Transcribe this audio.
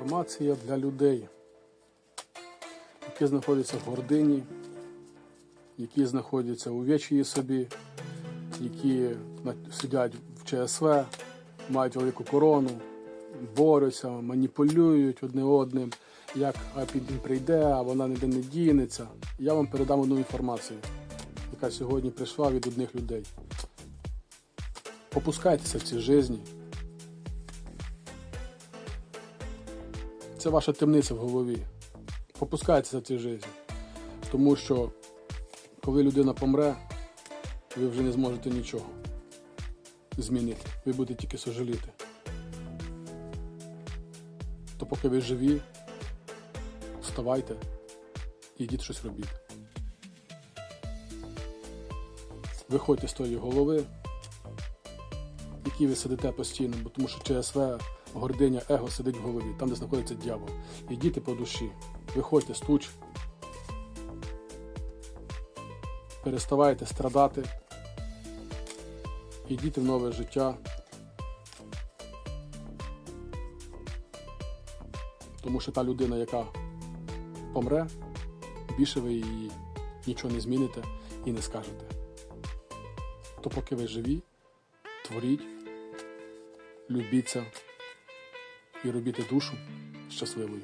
Інформація для людей, які знаходяться в гордині, які знаходяться у вечії собі, які сидять в ЧСВ, мають велику корону, борються, маніпулюють одне одним, як а прийде, а вона ніде не дінеться. Я вам передам одну інформацію, яка сьогодні прийшла від одних людей. Попускайтеся в цій житті. Це ваша темниця в голові. Попускайтеся в цій житті. Тому що коли людина помре, ви вже не зможете нічого змінити. Ви будете тільки сожаліти. То поки ви живі, вставайте і йдіть щось робіть. Виходьте з тої голови, в якій ви сидите постійно, бо тому що ЧСВ, гординя, его сидить в голові, там, де знаходиться дьявол. Йдіть по душі, виходьте з туч, переставайте страдати, йдіть в нове життя. Тому що та людина, яка помре, більше ви її нічого не зміните і не скажете. То поки ви живі, творіть, любіться і робіти душу щасливою.